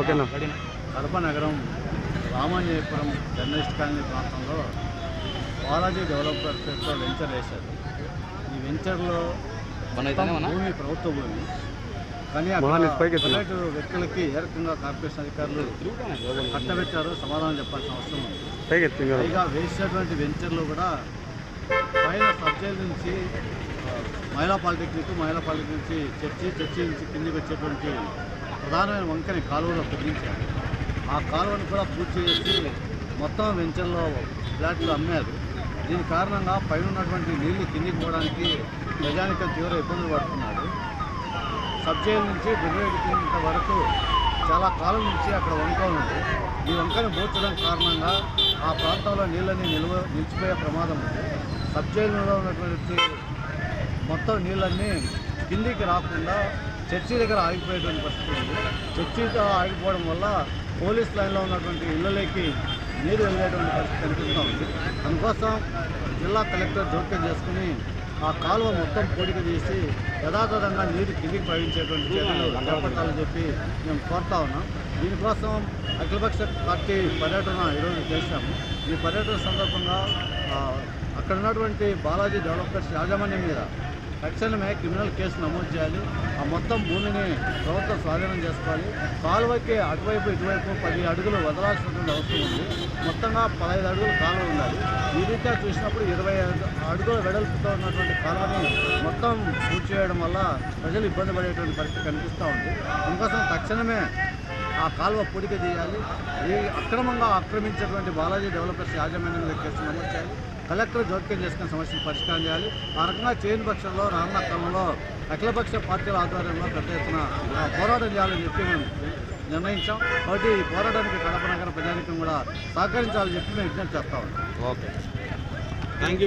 ఓకేనా? కడప నగరం రామాంజయపురం journalist colony ప్రాంతంలో బాలాజీ డెవలపర్ పేరుతో వెంచర్ వేశారు. ఈ వెంచర్లో భూమి ప్రభుత్వ భూమి. కానీ. ప్రైవేటు వ్యక్తులకి ఏ రకంగా కార్పొరేషన్ అధికారులు. కట్టబెట్టారో సమాధానం చెప్పాల్సిన అవసరం ఉంది. పైగా వేసినటువంటి వెంచర్లు కూడా పైన సబ్జెక్ట్ నుంచి మహిళా పాలిటెక్నిక్ మహిళా పాలిటెక్నిక్ నుంచి చర్చి చర్చి నుంచి కిందికి వచ్చేటువంటి ప్రధానమైన వంకని కాలువలో కుదిరించారు ఆ కాలువను కూడా పూర్తి చేసి మొత్తం వెంచర్లో ఫ్లాట్లు అమ్మారు. దీని కారణంగా పైన ఉన్నటువంటి నీళ్ళు కిందికి పోవడానికి ప్రజానికం తీవ్ర ఇబ్బందులు పడుతున్నారు. సబ్జైల్ నుంచి దుర్వేదింత వరకు చాలా కాలం నుంచి అక్కడ వంక ఉంది ఈ వంకను బోర్చడం కారణంగా ఆ ప్రాంతంలో నీళ్ళని నిల్వ నిలిచిపోయే ప్రమాదం ఉంది. సబ్జైల్లో ఉన్నటువంటి మొత్తం నీళ్ళన్నీ కిందికి రాకుండా చర్చి దగ్గర ఆగిపోయేటువంటి పరిస్థితి ఉంది. చర్చితో ఆగిపోవడం వల్ల పోలీస్ లైన్లో ఉన్నటువంటి ఇళ్ళలోకి నీరు వెళ్ళేటువంటి పరిస్థితి కనిపిస్తూ ఉంది. అందుకోసం జిల్లా కలెక్టర్ జోక్యం చేసుకుని ఆ కాలువ మొత్తం పూడిక తీసి యథాతథంగా నీరు కిందికి ప్రవహించేటువంటి చర్యలు చేపట్టాలని చెప్పి మేము కోరుతా ఉన్నాం. దీనికోసం అఖిలపక్ష పార్టీ పర్యటన ఈరోజు చేశాము. ఈ పర్యటన సందర్భంగా అక్కడ ఉన్నటువంటి బాలాజీ డెవలపర్స్ యాజమాన్యం మీద తక్షణమే క్రిమినల్ కేసు నమోదు చేయాలి. ఆ మొత్తం భూమిని ప్రభుత్వం స్వాధీనం చేసుకోవాలి. కాలువకి అటువైపు ఇటువైపు పది అడుగులు వదలాల్సినటువంటి అవసరం ఉంది. మొత్తంగా పదహైదు అడుగులు కాలువ ఉండాలి. ఈ రీత్యా చూసినప్పుడు ఇరవై అడుగులు అడుగుల వెడల్పుతో ఉన్నటువంటి కాలువని మొత్తం పూర్తి చేయడం వల్ల ప్రజలు ఇబ్బంది పడేటువంటి పరిస్థితి కనిపిస్తూ ఉంది. అందుకోసం తక్షణమే ఆ కాలువ పొడిక చేయాలి ఈ అక్రమంగా ఆక్రమించినటువంటి బాలాజీ డెవలపర్స్ యాజమాన్యం మీద కేసు నమోదు చేయాలి. కలెక్టర్ జోక్యం చేసుకున్న సమస్యను పరిష్కారం చేయాలి. ఆ రకంగా చేయని పక్షంలో రానున్న కాలంలో అఖిలపక్ష పార్టీల ఆధ్వర్యంలో పెద్ద ఎత్తున పోరాటం చేయాలని చెప్పి మేము నిర్ణయించాం. కాబట్టి ఈ పోరాటానికి కడప నగర ప్రజానికం కూడా సహకరించాలని చెప్పి మేము విజ్ఞప్తి చేస్తా ఉన్నాం. ఓకే. Thank you